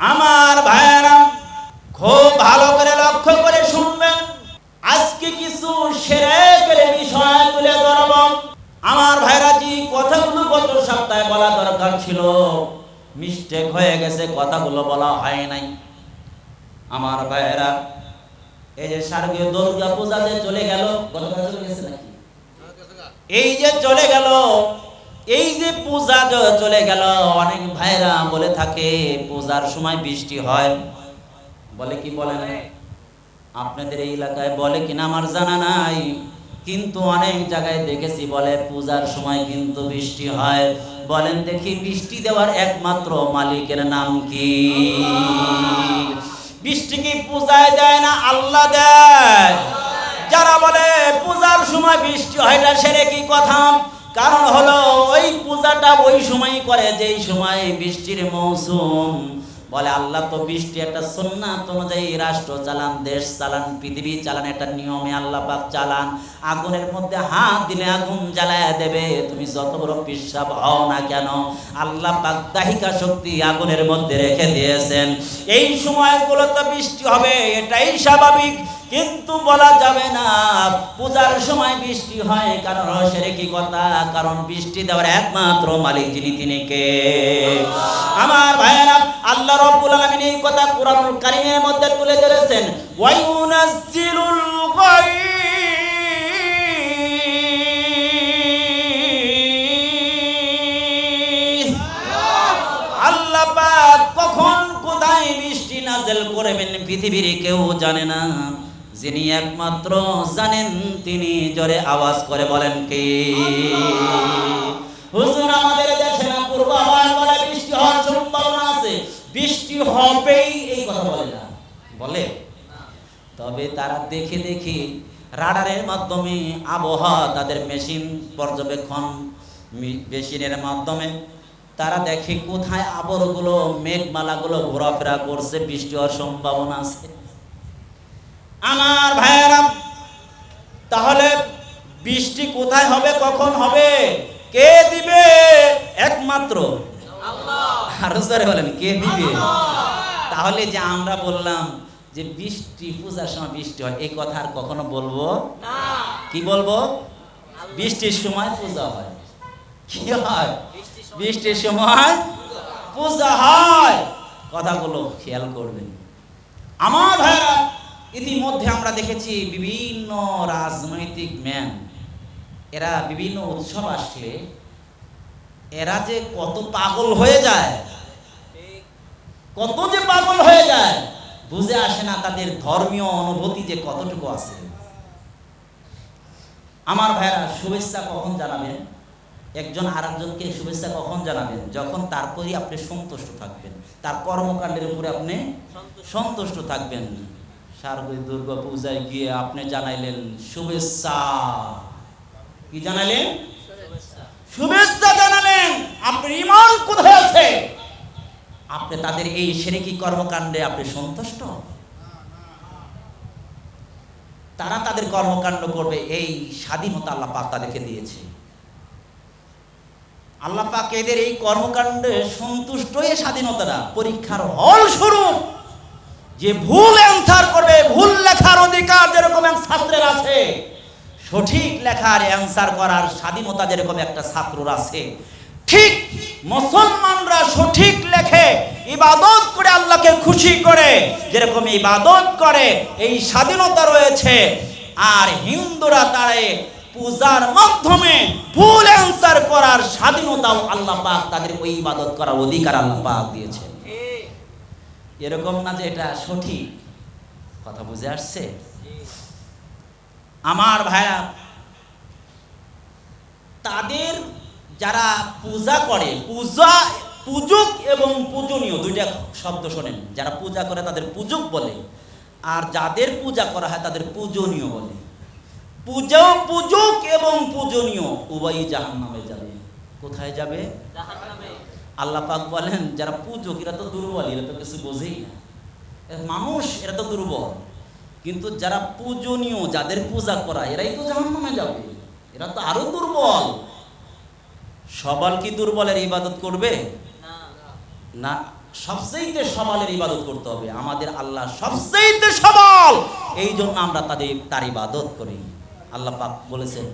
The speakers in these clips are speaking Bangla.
আমার ভাইয়েরা, খুব ভালো করে লক্ষ্য করে শুনবেন। আজকে কিছু সেরেকের বিষয় তুলে ধরব। আমার ভাইরা জি কথাগুলো গত সপ্তাহে বলা দরকার ছিল মিস্টেক হয়ে গেছে, কথাগুলো বলা হয় নাই। আমার ভাইয়েরা, এই যে শারদীয় দুর্গা পূজা যে চলে গেল, গতকাল চলে গেছে নাকি? এই যে চলে গেল এই যে পূজা চলে গেল, অনেক ভাইরা বলে থাকে, পূজার সময় বৃষ্টি হয়। বলে কি বলে না? আপনাদের এই এলাকায় বলে কিনা আমার জানা নাই। কিন্তু অনেক জায়গায় দেখেছি বলে, পূজার সময় কিন্তু বৃষ্টি হয়। বলেন দেখি, বৃষ্টি দেওয়ার একমাত্র মালিকের নাম কি? বৃষ্টি কি পূজায় দেয় না আল্লাহ দেয়? যারা বলে, পূজার সময় বৃষ্টি হয় না সেরে কি কথা? কারণ হলো ওই পূজাটা ওই সময় করে, যেই সময় বৃষ্টির মৌসুম। বলে আল্লাহ তো বৃষ্টি একটা সুন্নাত অনুযায়ী রাষ্ট্র চালান, দেশ চালান, পৃথিবী চালান, একটা নিয়মে আল্লাহ পাক চালান। আগুনের মধ্যে হাত দিলে আগুন জ্বালায় দেবে। তুমি যত বড় পিসাব হও না কেন, আল্লাহ পাক দাহিকা শক্তি আগুনের মধ্যে রেখে দিয়েছেন। এই সময়গুলো তো বৃষ্টি হবে, এটাই স্বাভাবিক। কিন্তু বলা যাবে না, পূজার সময় বৃষ্টি হয়, কারণ সেরে কি কথা, কারণ বৃষ্টি দেওয়ার একমাত্র মালিক যিনি তিনি কে? আমার ভাইয়েরা, আল্লাহ রব্বুল আলামিন এই কথা কোরআনুল কারীমের মধ্যে তুলে ধরেছেন, ওয়ায়ুনাজ্জিলুল গায়ব। কখন কোথায় বৃষ্টি নাজেল করবেন পৃথিবীর কেউ জানে না। যিনি একমাত্র জানেন, তিনি জোরে আওয়াজ করে বলেন কে? হুজুর, আমাদের দেশে না পূর্বাভাস বলে বৃষ্টি হওয়ার সম্ভাবনা আছে? বৃষ্টি হবেই এই কথা বলে না। বলে? তবে তারা দেখে দেখে রাডারের মাধ্যমে আবহাওয়া তাদের মেশিন পর্যবেক্ষণ মেশিনের মাধ্যমে। তারা দেখে কোথায় আবরগুলো, মেঘমালাগুলো ঘোরাফেরা করছে, বৃষ্টি হওয়ার সম্ভাবনা আছে। আমার ভাইয়েরা তাহলে বৃষ্টি কোথায় হবে কখন হবে? কে দিবে? একমাত্র আরও জোরে বলেন কে দিবে? তাহলে যে আমরা বললাম যে বৃষ্টি পূজার সময় বৃষ্টি হয় এই কথা আর কখনো বলব? কি বলব? বৃষ্টির সময় পূজা হয়। কি হয়? বৃষ্টির সময় পূজা হয়। কথাগুলো খেয়াল করবেন। আমার ভাইরা ইতিমধ্যে আমরা দেখেছি বিভিন্ন রাজনৈতিক ম্যান, এরা বিভিন্ন উৎসব আসলে, এরা যে কত পাগল হয়ে যায়, কত যে পাগল হয়ে যায়, বুঝে আসে না তাদের ধর্মীয় অনুভূতি যে কতটুকু আছে। আমার ভাইরা শুভেচ্ছা কখন জানাবেন? একজন আরেকজনকে শুভেচ্ছা কখন জানাবেন? যখন তারপরই আপনি সন্তুষ্ট থাকবেন। তার কর্মকাণ্ডের উপরে আপনি সন্তুষ্ট থাকবেন। শারদীয় দুর্গা পূজায় গিয়ে আপনি জানাইলেন, শুভেচ্ছা। কি জানাইলেন? শুভেচ্ছা জানালেন। আপনার ইমান কোথায় আছে? আপনি তাদের এই সেরেকি কর্মকাণ্ডে আপনি সন্তুষ্ট? তারা তাদের কর্মকাণ্ড করবে, এই স্বাধীনতা আল্লাহ পাক তাদেরকে দিয়েছে। আল্লাহ পাক এদের এই কর্মকাণ্ডে সন্তুষ্ট এই স্বাধীনতাটা, পরীক্ষার হল স্বরূপ যে ভুল অ্যান্সার করবে, ভুল লেখার অধিকার যেরকম এক ছাত্রের আছে, সঠিক লেখার অ্যান্সার করার স্বাধীনতা যেরকম একটা ছাত্রর আছে, ঠিক মুসলমানরা সঠিক লেখে, ইবাদত করে আল্লাহকে খুশি করে, যেরকম ইবাদত করে, এই স্বাধীনতা রয়েছে। আর হিন্দুরা তারে পূজার মাধ্যমে ভুল অ্যান্সার করার স্বাধীনতাও আল্লাহ পাক তাদের ওই ইবাদত করার অধিকার আল্লাহ পাক দিয়েছে। এরকম না যে এটা সঠিক। কথা বুঝে আসছে? আমার ভাইরা, তাদের যারা পূজা করে, পূজা, পূজক এবং পূজনীয়, দুইটা শব্দ শোনেন। যারা পূজা করে তাদের পূজক বলে, আর যাদের পূজা করা হয় তাদের পূজনীয় বলে। পূজা পূজক এবং পূজনীয়, উভয়ই জাহান নামে যাবে। কোথায় যাবে? আল্লাহ পাক বলেন, যারা পূজক, এরা তো দুর্বল, এরা তো কিছু বোঝেই না। মানুষ, এরা তো দুর্বল। কিন্তু যারা পূজনীয়, যাদের পূজা করা, এরাই তো জাহান্নামে যাবে। এরা তো আরও দুর্বল। সবাল কি দুর্বলের ইবাদত করবে? না সবচেয়েতে সবালের ইবাদত করতে হবে। আমাদের আল্লাহ সবচেয়েতে সবাল। এই জন্য আমরা তাদের, তার ইবাদত করি। আল্লাহ পাক বলেছেন,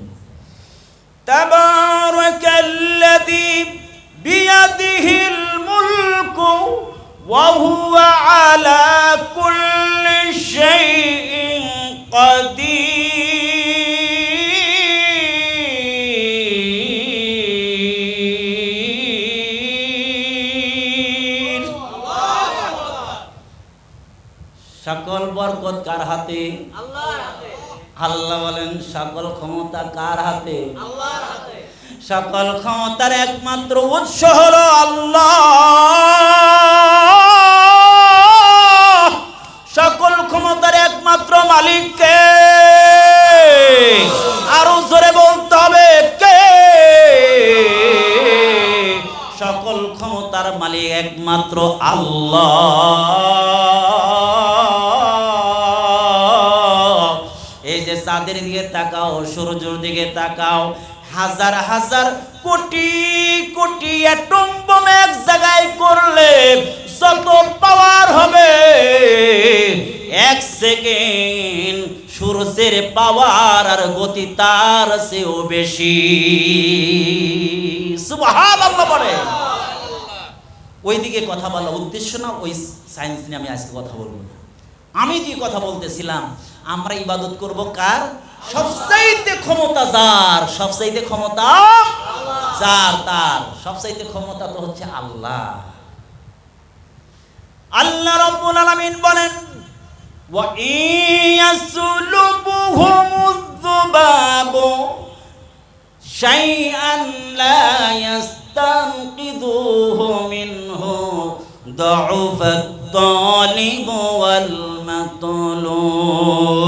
তাবারাকাল্লাযী بيده الملك وهو على كل شيء قدير সকল বরকত কার হাতে আল্লাহ বলেন সকল ক্ষমতা কার হাতে সকল ক্ষমতার একমাত্র উৎস হলো আল্লাহ। সকল ক্ষমতার একমাত্র মালিককে। আরও জোরে বলতে হবে, কে? সকল ক্ষমতার মালিক একমাত্র আল্লাহ। এই যে চাঁদের দিকে তাকাও, সূর্যের দিকে তাকাও হাজার হাজার কোটি কোটি অ্যাটম বোম এক জায়গায় করলে যত পাওয়ার হবে, এক সেকেন্ড সূর্যের পাওয়ার আর গতি তার চেয়েও বেশি। সুবহানাল্লাহ বলে। ওইদিকে কথা বলার উদ্দেশ্য না, ওই সায়েন্স নিয়ে আমি আজকে কথা বলব আমি যে কথা বলতেছিলাম, আমরা ইবাদত করব কার? সবচাইতে ক্ষমতা যার, সবচাইতে ক্ষমতা যার তার, সবচাইতে ক্ষমতা তো হচ্ছে আল্লাহ। আল্লাহ রব্বুল আলামিন বলেন, ওয়া ইয়াসলুবুহুমুয-যুবাবু শাইআন লা ইয়াস্তানকিদুহু মিনহু দাউফাত-তালিবু ওয়াল-মাতলুব।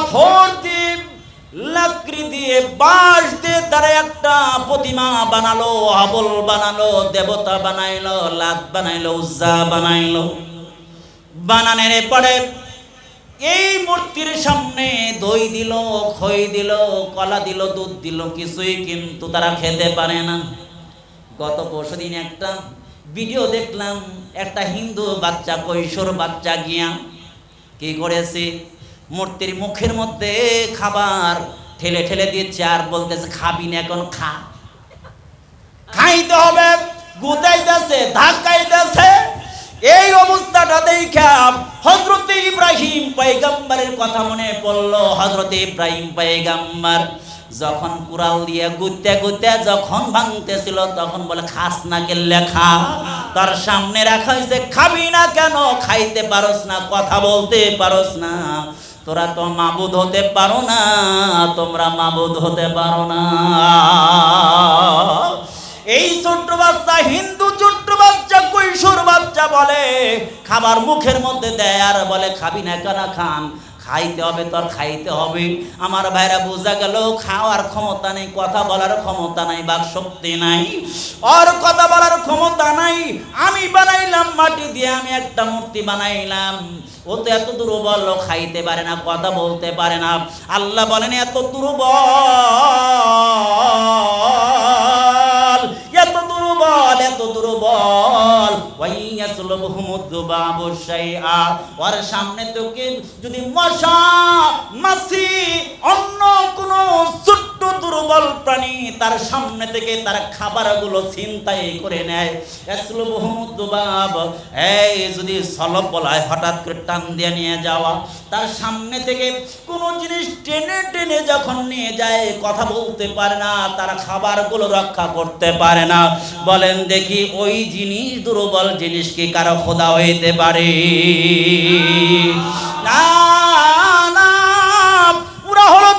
পাথর দিয়ে লাকড়ি দিয়ে বাঁশ দিয়ে তারা একটা প্রতিমা বানালো, আবল বানালো, দেবতা বানাইলো লাত বানাইলো, উজ্জা বানাইলো। বানানের পরে এই মূর্তির সামনে দই দিল, খই দিল, কলা দিল, দুধ দিল, কিছুই কিন্তু তারা খেতে পারে না। গত পরশু দিন একটা ভিডিও দেখলাম, একটা হিন্দু বাচ্চা কৈশোর বাচ্চা গিয়া কি করেছে? মূর্তির মুখের মধ্যে খাবার ঠেলে ঠেলে দিচ্ছে আর বলতেছে, খাবি না, এখন খা। খাইতে হবে, গুতাইতেছে, ধাক্কাইতেছে। এই অবস্থাটা দেখা হজরতে ইব্রাহিম পয়গাম্বারের কথা মনে পড়ল। হজরতে ইব্রাহিম পয়গাম্বার যখন কুড়াল দিয়ে গুতে গুতে যখন ভাঙতেছিল, তখন বলে, খাস না কেলে খা। তার সামনে রাখা হয়েছে, খাবি না কেন? খাইতে পারস না, কথা বলতে পারস না। তোরা তো মাবুদ হতে পারো না, তোমরা মাবুদ হতে পারো না। এই ছোট্ট বাচ্চা, হিন্দু ছোট্ট বাচ্চা, কৈশোর বাচ্চা বলে, খাবার মুখের মধ্যে দেয় আর বলে, খাবি না কেন খান? খাইতে হবে তোর, খাইতে হবে। আমার ভাইরা বোঝা গেল, খাওয়ার ক্ষমতা নেই, কথা বলার ক্ষমতা নাই বাক শক্তি নাই। ওর কথা বলার ক্ষমতা নাই। আমি বানাইলাম মাটি দিয়ে আমি একটা মূর্তি বানাইলাম। ও তো এত দুর্বল খাইতে পারে না, কথা বলতে পারে না। আল্লাহ বলেন, এত দুর্বল এত দুর্বল এত দুর্বল। ওর সামনে তোকে যদি মশা মাসি অন্য কোন ছোট্ট দুর্বল প্রাণী তার সামনে থেকে তার খাবারগুলো ছিনতাই করে নেয়। এই যদি সলব বলায় হঠাৎ করে টান দিয়ে নিয়ে যাওয়া, তার সামনে থেকে কোনো জিনিস টেনে টেনে যখন নিয়ে যায়, কথা বলতে পারে না, তার খাবারগুলো রক্ষা করতে পারে না। বলেন, দেখি ওই জিনিস দুর্বল জিনিস কি কারও খোদা হইতে পারে? না, পুরা হলো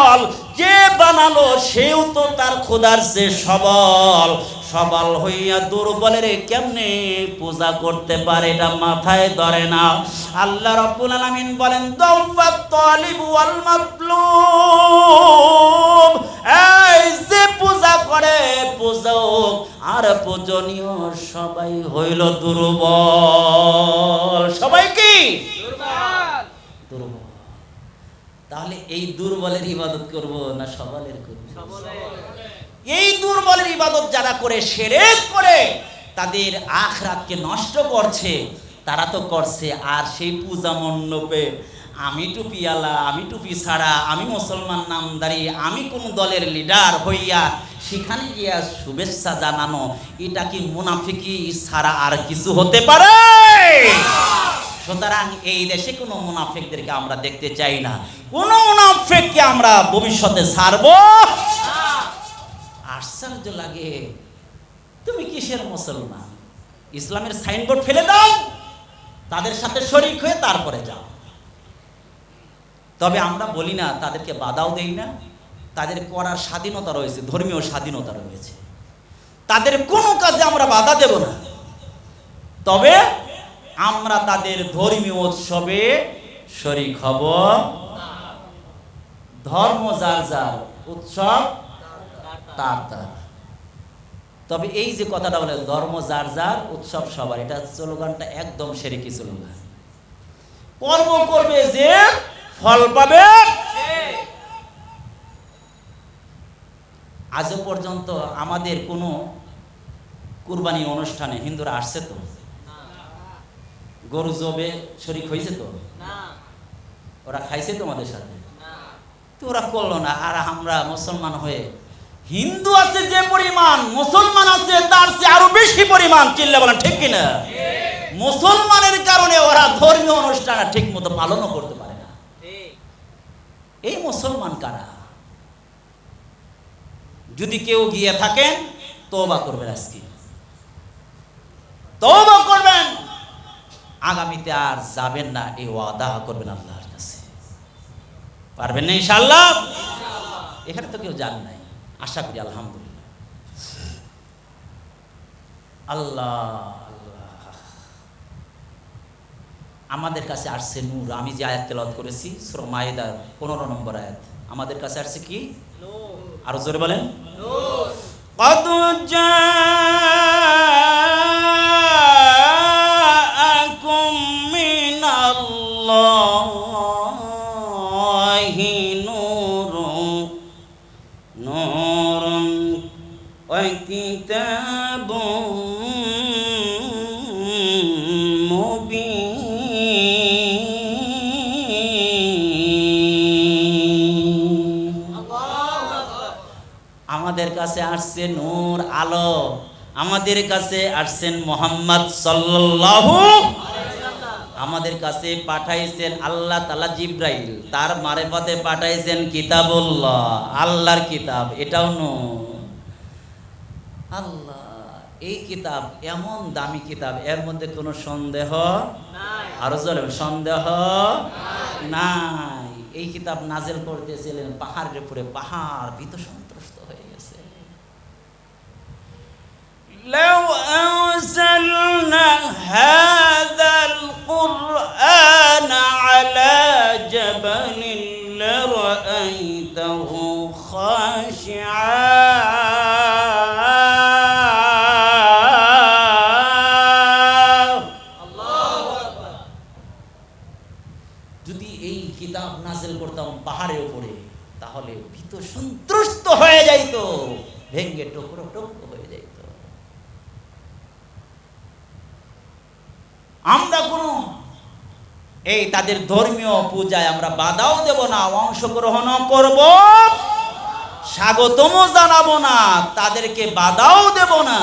দুর্বল যে বানালো সেও তো তার খোদার সে সবল। সবল হইয়া দুর্বলের কেমনে পূজা করতে পারে এটা মাথায় ধরে না। আল্লাহ রাব্বুল আলামিন বলেন দাওয়াত তালিব ওয়াল মাতলুব। এই যে পূজা করে পূজক আর পূজনীয় সবাই হইল দুর্বল। সবাই কি দুর্বল তাহলে এই দুর্বলের ইবাদত করব না সবলের করব? এই দুর্বলের ইবাদত যারা করে সেরেক করে তাদের আখরাতকে নষ্ট করছে তারা তো করছে আর সেই পূজা মণ্ডপে আমি টুপিওয়ালা আমি টুপি ছাড়া আমি মুসলমান নামদারি আমি কোন দলের লিডার হইয়া সেখানে গিয়া শুভেচ্ছা জানানো এটা কি মুনাফিকি ছাড়া আর কিছু হতে পারে? সুতরাং এই দেশে কোনো মুনাফিকদেরকে আমরা দেখতে চাই না। কোনো মুনাফিককে আমরা ভবিষ্যতে ছাড়বো? আশ্চর্য লাগে। তুমি কিসের মুসলমান? ইসলামের সাইনবোর্ড ফেলে দাও, তাদের সাথে শরিক হয়ে তারপরে যাও। তবে আমরা বলি না, তাদেরকে বাধাও দেই না। তাদের করার স্বাধীনতা রয়েছে, ধর্মীয় স্বাধীনতা রয়েছে। তাদের কোনো কাজে আমরা বাধা দেব না। তবে আমরা তাদের ধর্মীয় উৎসবে শরিক হব। ধর্ম যার যার, উৎসব তার তার। তবে এই যে কথাটা বলে, ধর্ম যার যার, উৎসব সবার, এটা স্লোগানটা একদম সেরেকি স্লোগান। কর্ম করবে যে ফল পাবে। আজও পর্যন্ত আমাদের কোনো কুরবানি অনুষ্ঠানে হিন্দুরা আসছে তো? গরু জবে শরিক হয়েছে তো? ওরা খাইছে তোমাদের সাথে? তো ওরা করল না। আর আমরা মুসলমান হয়ে হিন্দু আছে যে পরিমাণ মুসলমান আছে তার চেয়ে আরও বেশি পরিমাণ চিল্লা বলেন ঠিক কিনা মুসলমানের কারণে ওরা ধর্মীয় অনুষ্ঠান ঠিক মতো পালনও করতে পারে না। এই মুসলমান কারা? যদি কেউ গিয়ে থাকেন তওবা করবেন আজকে। তওবা করবেন। আগামীতে আর যাবেন না এই ওয়াদা করবেন আল্লাহর কাছে। পারবেন না ইনশাআল্লাহ? এখানে তো কেউ জান নাই। আশা করি আলহামদুলিল্লাহ। আল্লাহ আল্লাহ। আমাদের কাছে আসছে নূর। আমি যে আয়াত তেলাওয়াত করেছি সূরা মায়েদার পনেরো নম্বর আয়াত। আমাদের কাছে আসছে কি? আরও জোরে বলেন? قد আমাদের কাছে আসছে নূর আলো। আমাদের কাছে আসছেন মোহাম্মদ সাল্লাল্লাহু আমাদের কাছে পাঠাইছেন আল্লাহ তালা জিব্রাইল। তার মারেফতে পাঠাইছেন কিতাবুল্লাহ আল্লাহর কিতাব। এটাও নূর। আল্লাহ এই কিতাব এমন দামি কিতাব এর মধ্যে কোনো সন্দেহ আরও সন্দেহ নাই। এই কিতাব নাজেল করতেছিলেন পাহাড়ের উপরে পাহাড় ভীত সন্ত্রস্ত হয়ে গেছে لو أنزلنا هذا القرآن على جبل لرأيته خاشعا যদি এই কিতাব নাজেল করতাম পাহাড়ের উপরে তাহলে ভীত সন্ত্রস্ত হয়ে যাইতো ভেঙ্গে টুকরো টুকরো হয়ে যাইত এই তাদের ধর্মীয় পূজায় আমরা বাধাও দেব না অংশগ্রহণ করব। স্বাগতমও জানাব না, তাদেরকে বাধাও দেব না।